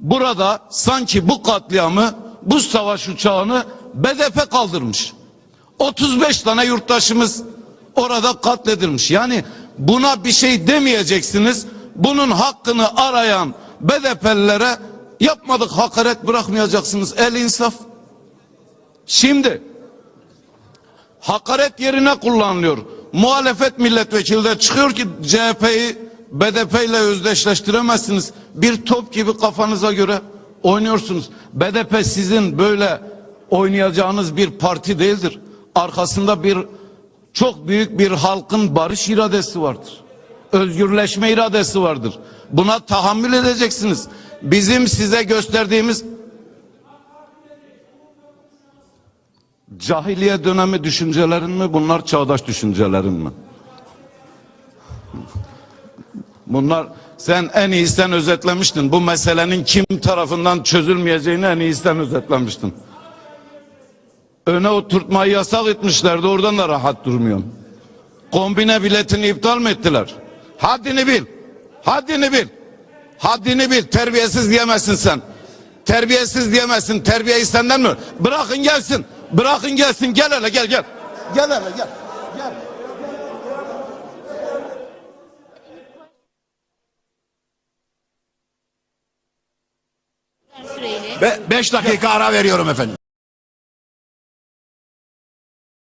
burada sanki bu katliamı, bu savaş uçağını BDP kaldırmış. 35 tane yurttaşımız orada katledilmiş. Yani buna bir şey demeyeceksiniz. Bunun hakkını arayan BDP'lilere yapmadık hakaret bırakmayacaksınız. El insaf. Şimdi hakaret yerine kullanılıyor. Muhalefet milletvekili de çıkıyor ki CHP'yi BDP ile özdeşleştiremezsiniz. Bir top gibi kafanıza göre oynuyorsunuz. BDP sizin böyle oynayacağınız bir parti değildir. Arkasında bir çok büyük bir halkın barış iradesi vardır. Özgürleşme iradesi vardır. Buna tahammül edeceksiniz. Bizim size gösterdiğimiz Cahiliye dönemi düşüncelerin mi bunlar çağdaş düşüncelerin mi? Bunlar sen en iyi sen özetlemiştin. Bu meselenin kim tarafından çözülmeyeceğini en iyi sen özetlemiştin. Öne oturtmayı yasak etmişlerdi oradan da rahat durmuyorum. Kombine biletini iptal mi ettiler? Haddini bil. Haddini bil. Haddini bil. Terbiyesiz diyemezsin sen. Terbiyesiz diyemezsin. Terbiyeyi senden mi? Bırakın gelsin. Bırakın gelsin. Gel hele gel gel. Gel hele gel. Gel. Süreyle. Be 5 dakika ara veriyorum efendim.